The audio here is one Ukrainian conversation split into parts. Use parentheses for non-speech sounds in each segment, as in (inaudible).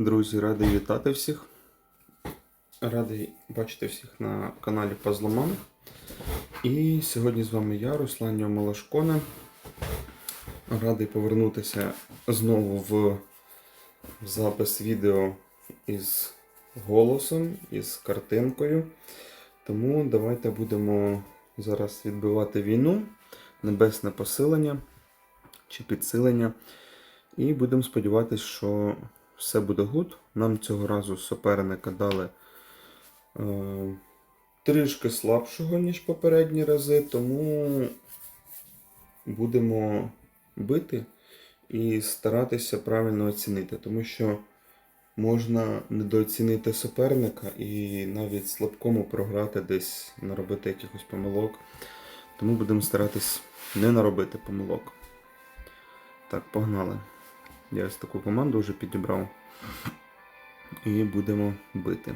Друзі, радий вітати всіх. Радий бачити всіх на каналі Пазломан. І сьогодні з вами я, Руслан Малашконе. Радий повернутися знову в запис відео із голосом, із картинкою. Тому давайте будемо зараз відбивати війну, небесне посилення чи підсилення. І будемо сподіватися, що все буде гуд. Нам цього разу суперника дали е, трішки слабшого, ніж попередні рази, тому будемо бити і старатися правильно оцінити, тому що можна недооцінити суперника і навіть слабкому програти десь, наробити якихось помилок. Тому будемо старатись не наробити помилок. Так, погнали. Я ось таку команду вже підібрав. І будемо бити.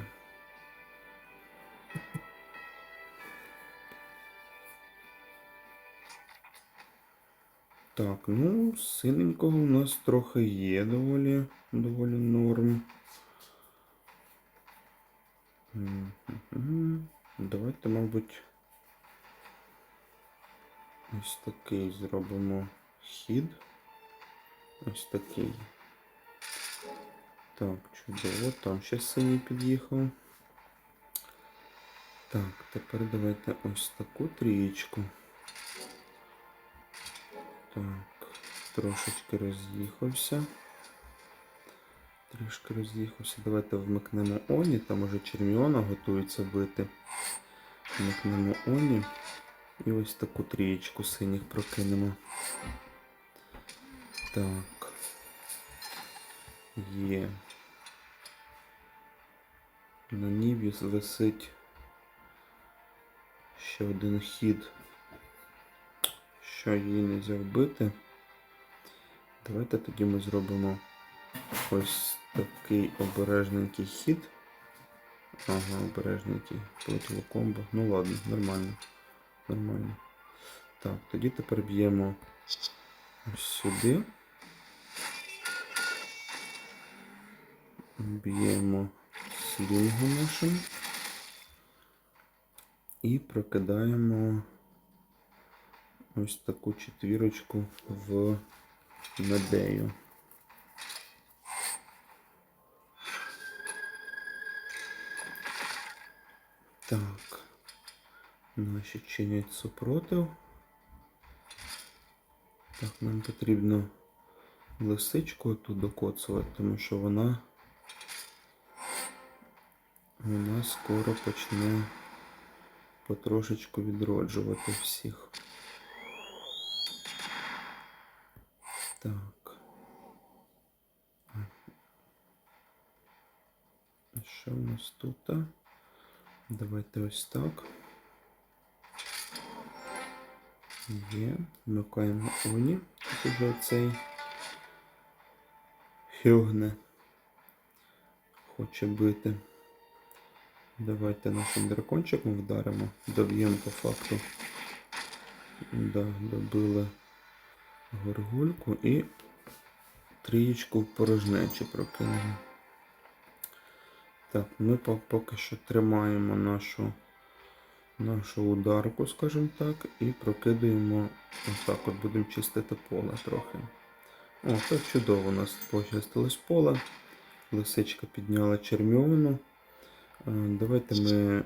Так, ну, синенького у нас трохи є доволі, доволі норм. Давайте, мабуть, ось такий зробимо хід. Ось такий. Так, чудово. Там ще синій під'їхав. Так, тепер давайте ось таку трієчку. Так, трошечки роз'їхався. Трішки роз'їхався. Давайте вмикнемо Оні, там уже Черміона готується бити. Вмикнемо Оні. І ось таку трієчку синіх прокинемо. Так. Є. На ніві висить ще один хід, що її не вбити. Давайте тоді ми зробимо ось такий обережненький хід. Ага, обережненький полетіло комбо. Ну ладно, нормально. Нормально. Так, тоді тепер б'ємо ось сюди. Б'ємо слінгу нашим і прокидаємо ось таку четвірочку в медею. Так, наші чинять супротив. Так, нам потрібно лисичку тут докоцувати, тому що вона вона скоро почне потрошечку відроджувати всіх. Так. Що в нас тут? Давайте ось так. Є. Вмикаємо Оні. Тут уже оцей Хюгне хоче бити. Давайте нашим дракончиком вдаримо. Доб'ємо по факту. Да, добили горгульку і трієчку в порожнечі прокинули. Так, ми поки що тримаємо нашу нашу ударку, скажімо так, і прокидаємо отак от будемо чистити поле трохи. О, так чудово у нас почистилось поле. Лисичка підняла чермьовину. Е, Давайте ми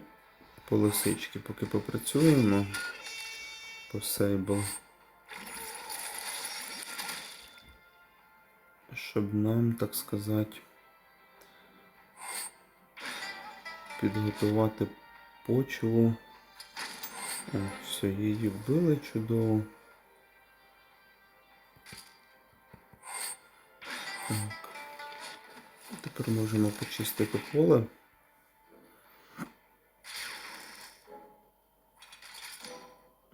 по лисички поки попрацюємо по сейбл. Щоб нам, так сказати, підготувати почву. О, все, її вбили чудово. Так. Тепер можемо почистити поле.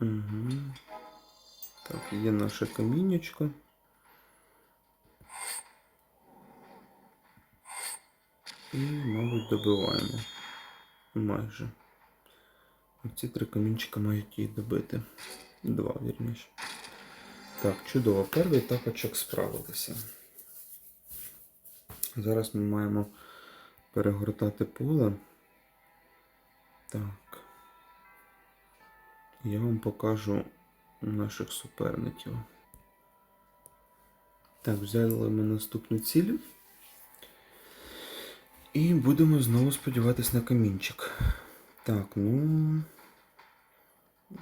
Угу. Так, є наше камінечко. І, мабуть, добиваємо. Майже. Ці три камінчика мають її добити. Два, вірніше. Так, чудово. Перший тапочок справилися. Зараз ми маємо перегортати поле. Так. Я вам покажу наших суперників. Так, взяли ми наступну ціль. І будемо знову сподіватись на камінчик. Так, ну.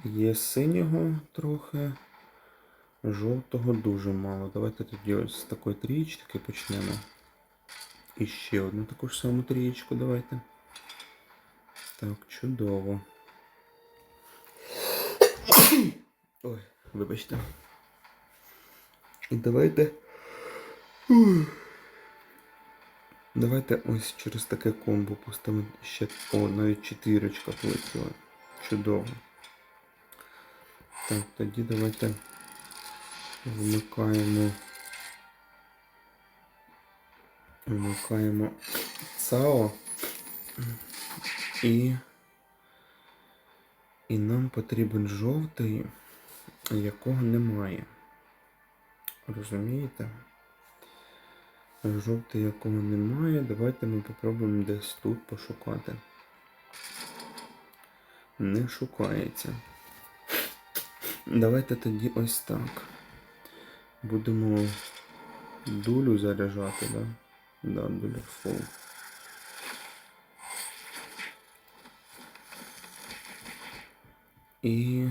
Є синього трохи. Жовтого дуже мало. Давайте тоді ось з такої трієчки почнемо. І ще одну таку ж саму трієчку давайте. Так, чудово. (coughs) Ой, вибачте. І давайте. Давайте ось через таке комбо поставимо ще. О, навіть четвірочка полетіла. Чудово. Так, тоді давайте вмикаємо. Вмикаємо ЦАО. І. І нам потрібен жовтий, якого немає. Розумієте? Жовтий, якого немає. Давайте ми попробуємо десь тут пошукати. Не шукається. Давайте тоді ось так. Будемо дулю заряджати, да? Да, дуля фул. І.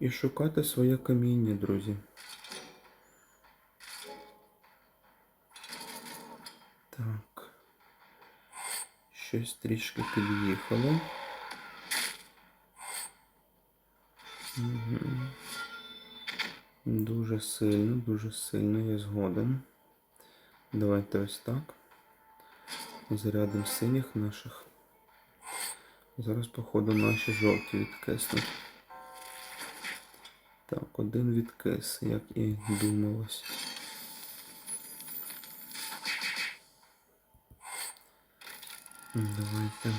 І шукати своє каміння, друзі. Так. Щось трішки під'їхало. Угу. Дуже сильно, дуже сильно я згоден. Давайте ось так. Зарядимо синіх наших. Зараз, походу, наші жовті відкиснуть. Так, один відкис, як і думалось. Давайте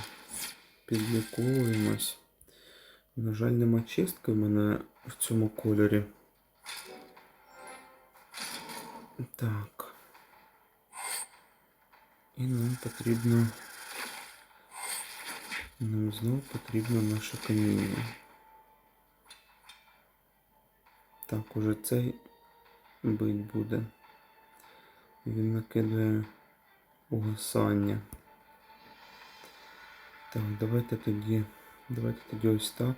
підліковуємось. На жаль, нема чистки в мене в цьому кольорі. Так. І нам потрібно. Нам знову потрібно наше каміння. Так, уже цей бить буде. Він накидає угасання. Так, давайте тоді. Давайте тоді ось так.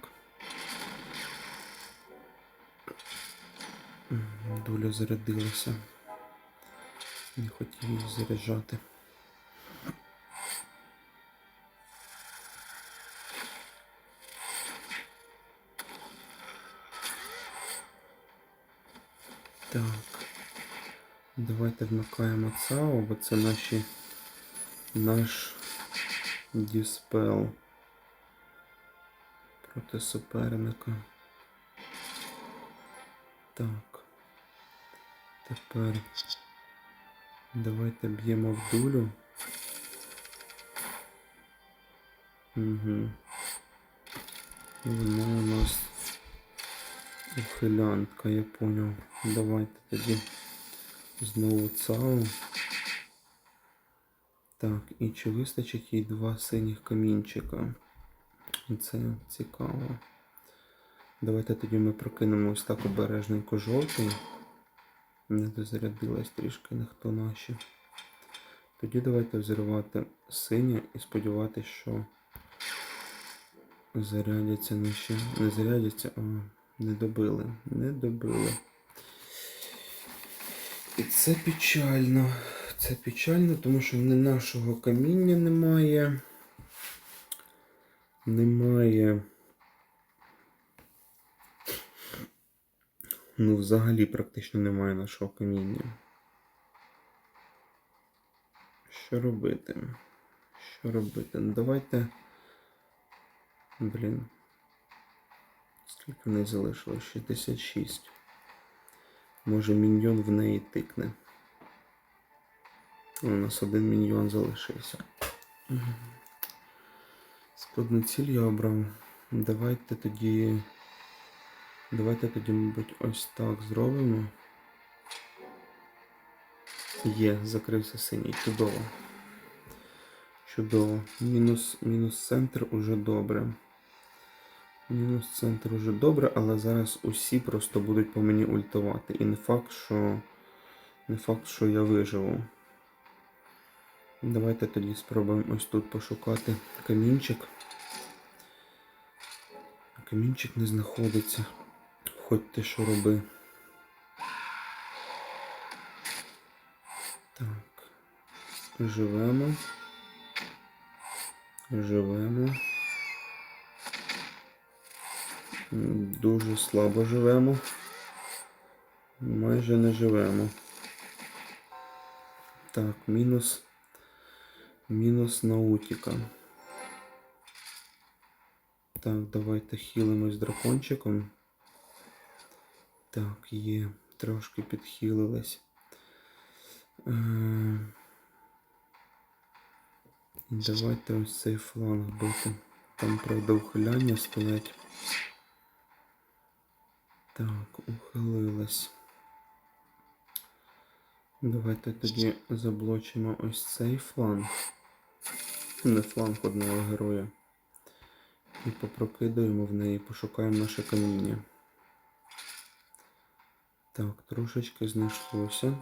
Доля зарядилася. Не хотів її заряджати. Давайте вмикаємо ЦАО, бо це наші наш діспел проти суперника. Так. Тепер давайте б'ємо в дулю. Угу. Вона у нас ухилянтка, я поняв. Давайте тоді знову ЦАУ. Так, і чи вистачить їй два синіх камінчика? Це цікаво. Давайте тоді ми прокинемо ось так обережненько жовтий. Не дозарядилась трішки ніхто наші. Тоді давайте взірвати синє і сподіватися, що зарядяться наші. Не зарядяться, а не добили. Не добили. І це печально. Це печально, тому що не нашого каміння немає. Немає. Ну, взагалі практично немає нашого каміння. Що робити? Що робити? Ну давайте. Блін. Скільки в неї залишилось? 66. Може міньйон в неї тикне. У нас один міньйон залишився. Складну ціль я обрав. Давайте тоді. Давайте тоді, мабуть, ось так зробимо. Є, закрився синій. Чудово. Чудово. Мінус, мінус центр уже добре. Мінус центр уже добре, але зараз усі просто будуть по мені ультувати. І не факт, що. Не факт, що я виживу. Давайте тоді спробуємо ось тут пошукати камінчик. Камінчик не знаходиться. Хоч ти що роби. Так. Живемо. Живемо. Дуже слабо живемо. Майже не живемо. Так, мінус. Мінус наутіка. Так, давайте хілимось дракончиком. Так, є. Трошки підхилились. Е, Давайте ось цей фланг бити. Там, правда, ухиляння стоять. Так, ухилилась. Давайте тоді заблочимо ось цей фланг. Не фланг одного героя. І попрокидаємо в неї, пошукаємо наше каміння. Так, трошечки знайшлося,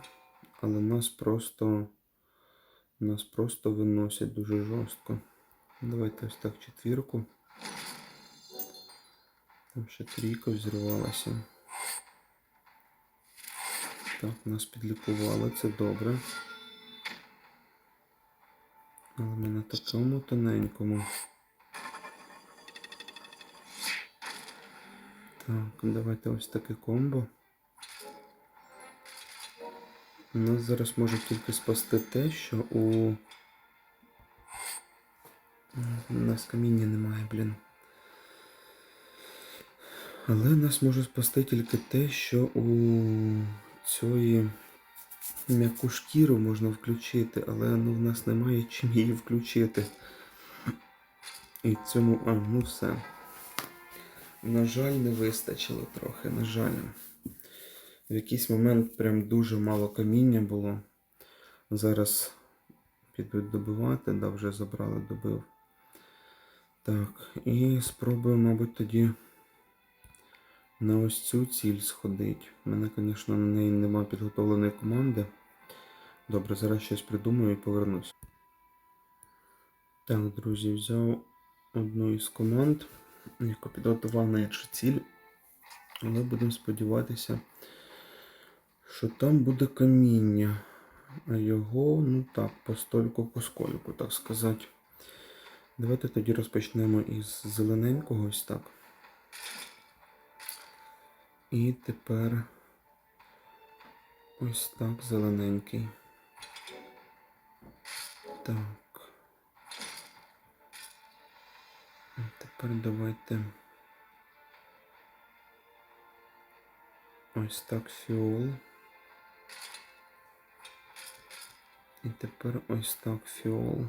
але нас просто. Нас просто виносять дуже жорстко. Давайте ось так четвірку. Там ще трійка взірвалася. Так, нас підлікували, це добре. Але ми на такому тоненькому. Так, давайте ось таке комбо. Нас зараз може тільки спасти те, що у. У нас каміння немає, блін. Але нас може спасти тільки те, що у цієї м'яку шкіру можна включити, але ну, в нас немає чим її включити. І цьому. А, ну все. На жаль, не вистачило трохи, на жаль. В якийсь момент прям дуже мало каміння було. Зараз підуть добивати, да, вже забрали, добив. Так, і спробую, мабуть, тоді на ось цю ціль сходить. У мене, звісно, на неї немає підготовленої команди. Добре, зараз щось придумаю і повернусь. Так, друзі, взяв одну із команд, яку підготував на іншу ціль. Але будемо сподіватися, що там буде каміння. А його, ну так, постольку поскольку, так сказати. Давайте тоді розпочнемо із зелененького ось так. І тепер ось так зелененький. Так. Тепер давайте ось так фіол. І тепер ось так фіол.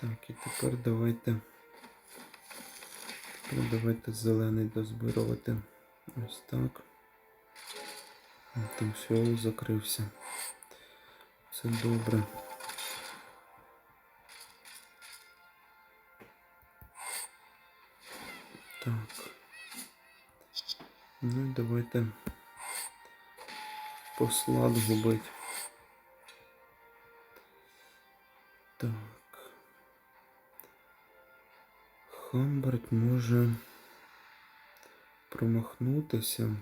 Так, і тепер давайте. Тепер давайте зелений дозбирувати. Ось так. Там фіол закрився. Це добре. Так. Ну і давайте посла губить. Так. Хамберт може промахнутися.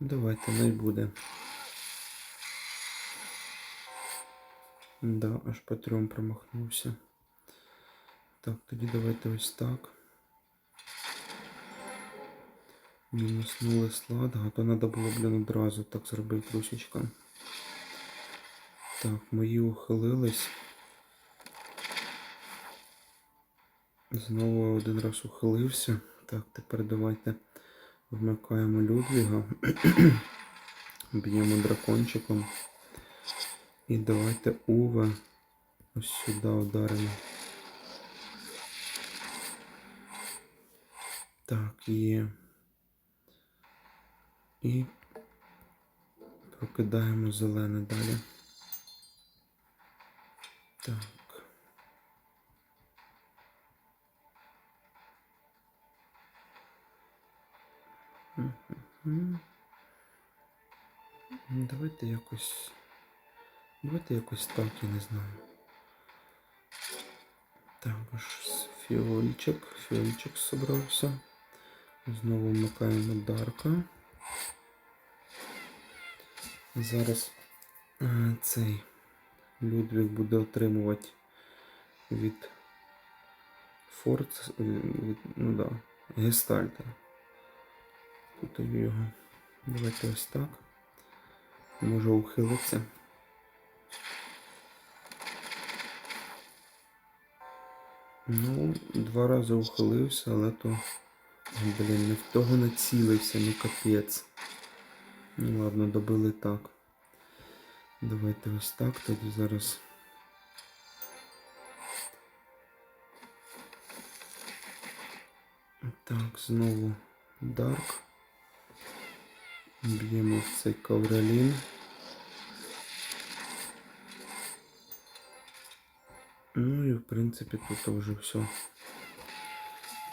Давайте не буде. Да, аж по трьом промахнувся. Так, тоді давайте ось так. Мінуснули сладга, то треба було, блін, одразу так зробити русічка. Так, мої ухилились. Знову один раз ухилився. Так, тепер давайте вмикаємо Людвіга. (clears throat) Б'ємо дракончиком. І давайте Уве ось сюди ударимо. Так, є. І прокидаємо зелене далі. Так. Давайте якось. Давайте якось так, я не знаю. Також с- фіольчик, фіольчик зібрався. Знову вмикаємо Дарка. Зараз е, цей Людвіг буде отримувати від Форц, е, від, ну да, Гестальта. Тут його. Давайте ось так. Може ухилитися. Ну, два рази ухилився, але то. Блін, не в того націлився, ну капець. Ну ладно, добили так. Давайте ось так тоді зараз. Так, знову Дарк. Б'ємо в цей ковролін. Ну і в принципі тут вже все.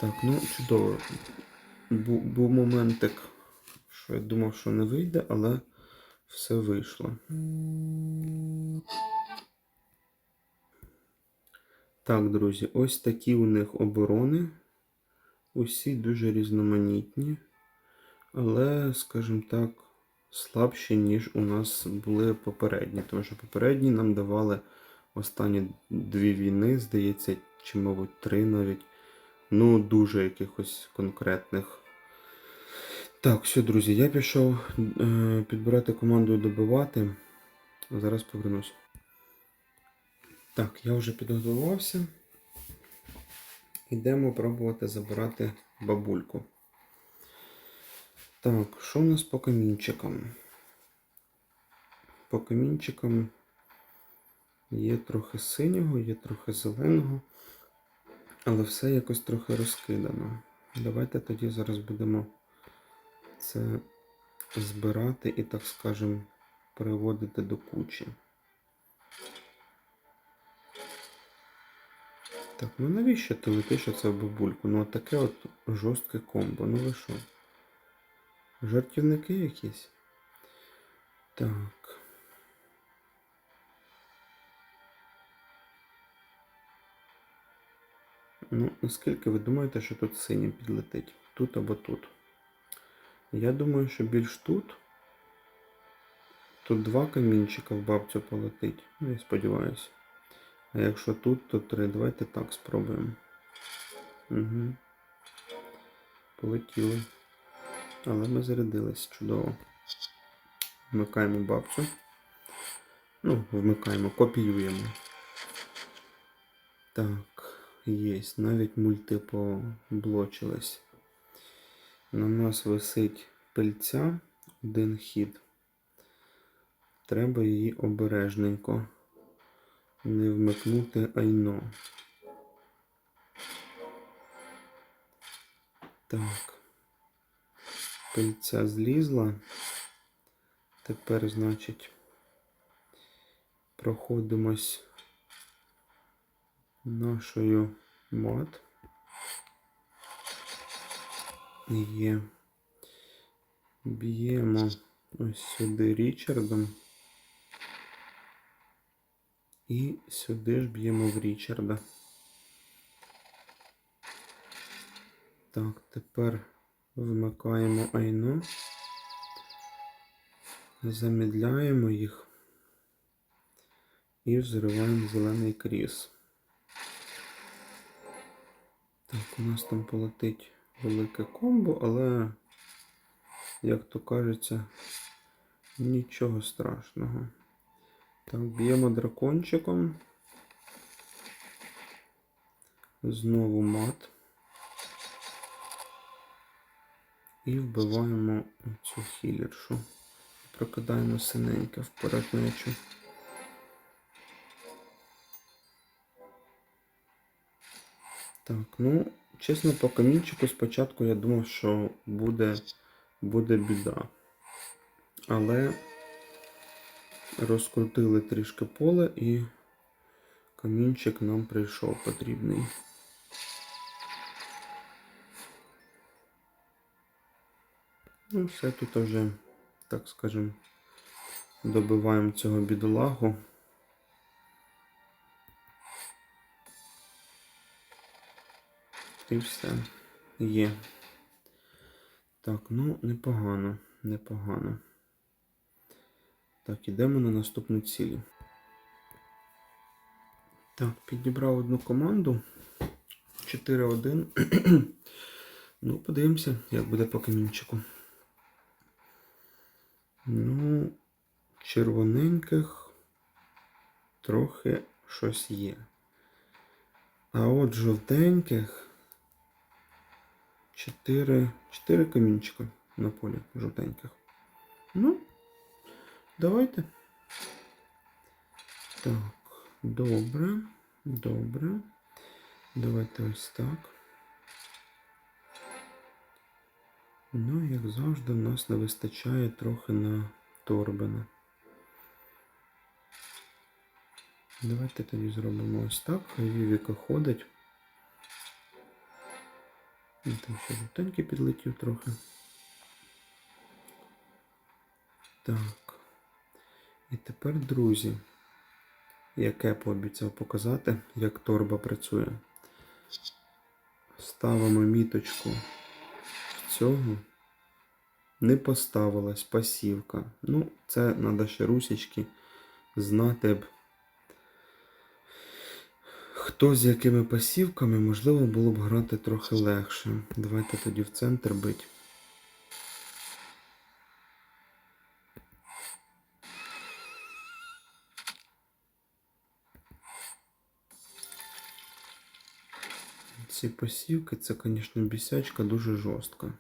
Так, ну чудово. Бу- був моментик, що я думав, що не вийде, але все вийшло. Так, друзі, ось такі у них оборони. Усі дуже різноманітні, але, скажімо так, слабші, ніж у нас були попередні. Тому що попередні нам давали останні дві війни, здається, чи, мабуть, три навіть. Ну, дуже якихось конкретних. Так, все, друзі, я пішов е, підбирати команду і добивати. Зараз повернусь. Так, я вже підготувався. Йдемо пробувати забирати бабульку. Так, що у нас по камінчикам? По камінчикам є трохи синього, є трохи зеленого, але все якось трохи розкидано. Давайте тоді зараз будемо це збирати і, так скажемо, переводити до кучі. Так, ну навіщо ти летиш оце в бабульку? Ну таке от жорстке комбо. Ну ви що? Жартівники якісь? Так. Ну, наскільки ви думаєте, що тут синім підлетить? Тут або тут? Я думаю, що більш тут. Тут два камінчика в бабцю полетить. Ну, я сподіваюся. А якщо тут, то три. Давайте так спробуємо. Угу. Полетіли. Але ми зарядились чудово. Вмикаємо бабцю. Ну, вмикаємо, копіюємо. Так, є. Навіть мульти поблочились. На нас висить пильця, один хід. Треба її обережненько не вмикнути айно. Так. Пильця злізла. Тепер, значить, проходимось нашою мат. Є. Б'ємо ось сюди Річардом. І сюди ж б'ємо в Річарда. Так, тепер вмикаємо айно. Замідляємо їх і взриваємо зелений кріс. Так, у нас там полетить велике комбо, але, як то кажеться, нічого страшного. Так, б'ємо дракончиком. Знову мат. І вбиваємо цю хілершу. Прокидаємо синеньке в порожнечу. Так, ну, чесно, по камінчику спочатку я думав, що буде, буде біда. Але розкрутили трішки поле і камінчик нам прийшов потрібний. Ну, все тут вже, так скажем, добиваємо цього бідолагу. І все. Є. Так, ну, непогано, непогано. Так, ідемо на наступну цілі. Так, підібрав одну команду. 4-1. (clears throat) ну, подивимося, як буде по камінчику. Ну, червоненьких трохи щось є. А от жовтеньких 4, 4 камінчика на полі жовтеньких. Ну, давайте. Так, добре, добре. Давайте ось так. Ну, як завжди, в нас не вистачає трохи на торбина. Давайте тоді зробимо ось так. Хай Вівіка ходить. Там ще жовтенький підлетів трохи. Так. І тепер, друзі, яке пообіцяв показати, як торба працює. Ставимо міточку цього. Не поставилась пасівка. Ну, це треба ще русічки знати б. Хто з якими пасівками, можливо, було б грати трохи легше. Давайте тоді в центр бить. Ці посівки, це, звісно, бісячка дуже жорстка.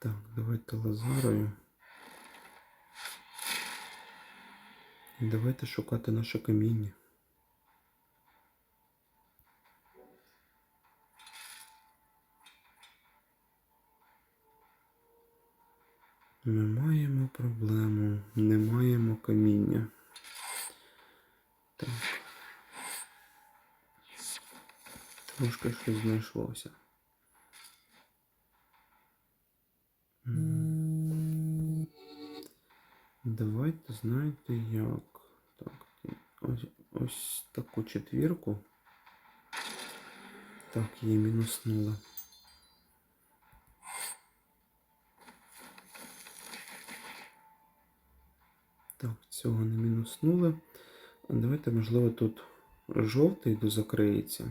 Так, давайте лазарою. І давайте шукати наше каміння. Ми маємо проблему. Не маємо каміння. Так. Трошки щось знайшлося. Давайте знаєте як. Так, ось, ось таку четвірку. Так, її мінуснула. Так, цього не мінуснули. Давайте, можливо, тут жовтий дозакриється.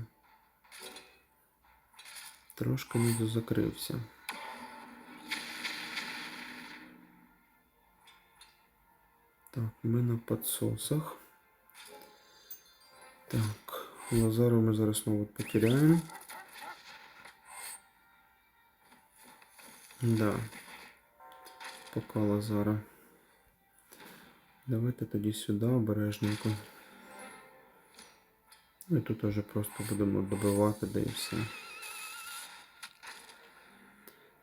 Трошки не дозакрився. Так, ми на подсосах. Так, Лазару ми зараз, мабуть, потеряємо. Да. Пока Лазара. Давайте тоді сюди обережненько. Ну і тут вже просто будемо добивати, да і все.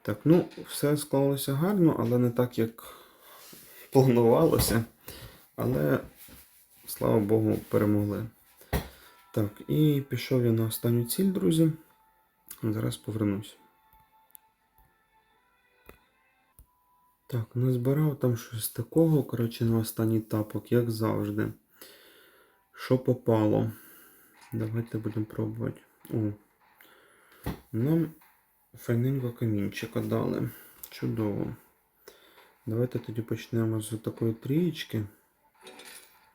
Так, ну, все склалося гарно, але не так, як (laughs) планувалося. Але, слава Богу, перемогли. Так, і пішов я на останню ціль, друзі. Зараз повернусь. Так, назбирав там щось такого, коротше, на останній тапок, як завжди. Що попало? Давайте будемо пробувати. О. Нам файненько камінчика дали. Чудово. Давайте тоді почнемо з такої трієчки.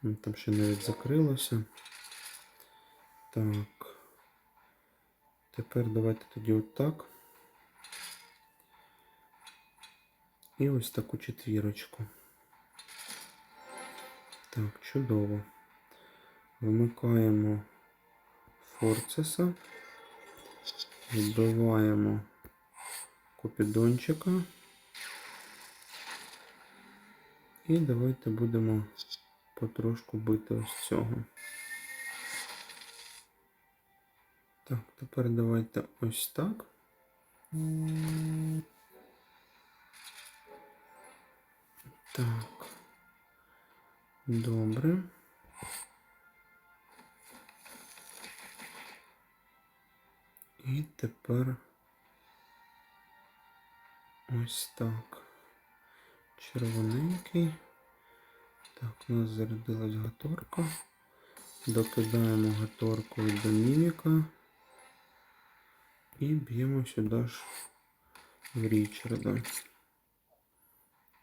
Там ще навіть закрилося. Так. Тепер давайте тоді отак. І ось таку четвірочку. Так, чудово. Вмикаємо форцеса. Вбиваємо купідончика. І давайте будемо потрошку бити ось цього. Так, тепер давайте ось так. Так. Добре. І тепер ось так. Червоненький. Так, у нас зарядилась гаторка. Докидаємо гаторку до міміка. І б'ємо сюди ж в Річарда.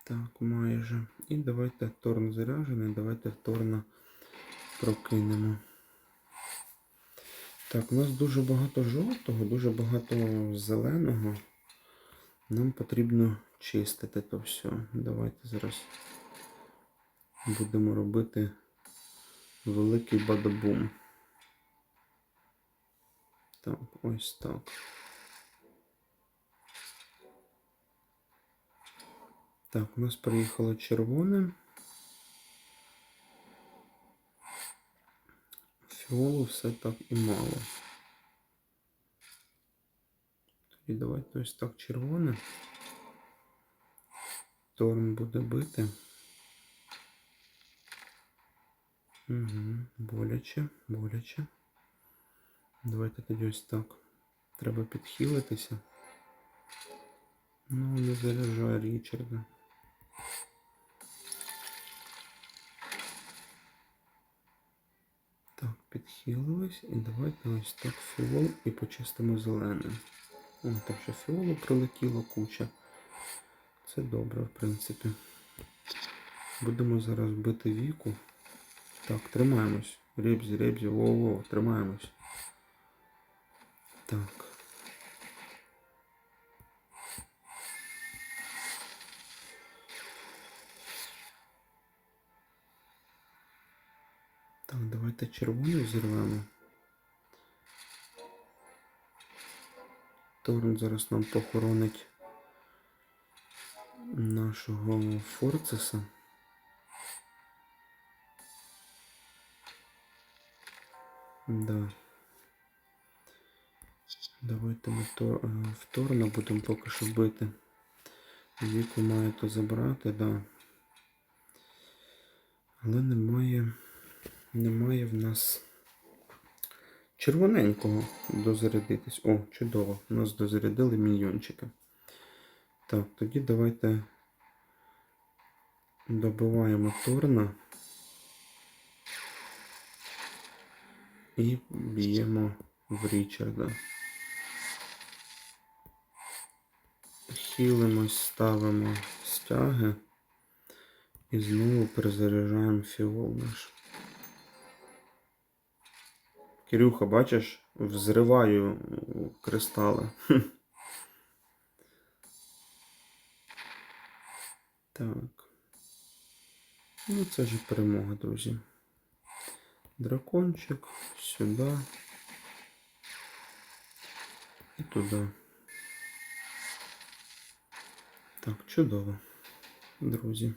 Так, майже. І давайте Торн заряджений, давайте Торна прокинемо. Так, у нас дуже багато жовтого, дуже багато зеленого. Нам потрібно чистити то все. Давайте зараз будемо робити великий бадабум. Так, ось так. Так, у нас приїхало червоне. Фіолу все так і мало. Тоді давайте ось так червоне. Торн буде бити. Угу, боляче, боляче. Давайте тоді ось так. Треба підхилитися. Ну, не заряджає Річарда. Так, підхилились. І давайте ось так фіол і почистимо зеленим. О, так що фіолу прилетіло куча. Це добре, в принципі. Будемо зараз бити віку. Так, тримаємось. Ребзі, ребзі, воу-воу, тримаємось. Так. Так, давайте червону зірвемо. Торн зараз нам похоронить нашого Форцеса. Да. Давайте ми е, в Торна будемо поки що бити. Віку має то забрати, да. Але немає. Немає в нас червоненького дозарядитись. О, чудово. У нас дозарядили міньйончики. Так, тоді давайте добиваємо Торна і б'ємо в Річарда. Хілимось, ставимо стяги і знову перезаряджаємо фіол наш. Кирюха, бачиш, взриваю кристали. (laughs) Так. Ну, це ж перемога, друзі. Дракончик сюди. І туди. Так, чудово, друзі.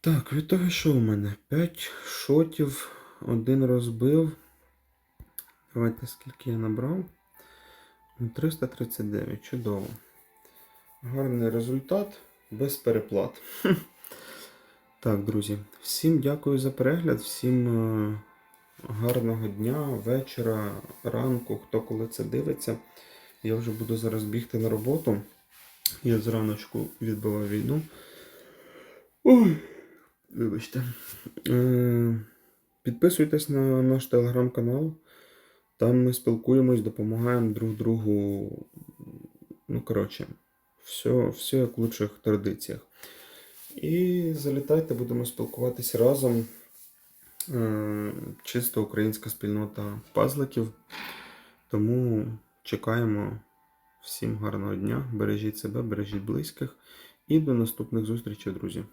Так, від того, що у мене? 5 шотів. Один розбив. Давайте скільки я набрав. Ну, 339. Чудово. Гарний результат без переплат. (laughs) Так, друзі, всім дякую за перегляд, всім е, гарного дня, вечора, ранку, хто коли це дивиться. Я вже буду зараз бігти на роботу. Я зраночку відбивав війну. Ой, вибачте. Е, Підписуйтесь на наш телеграм-канал. Там ми спілкуємось, допомагаємо друг другу. Ну, коротше, все, все як в лучших традиціях. І залітайте, будемо спілкуватися разом. Е, Чисто українська спільнота пазликів. Тому чекаємо всім гарного дня. Бережіть себе, бережіть близьких. І до наступних зустрічей, друзі.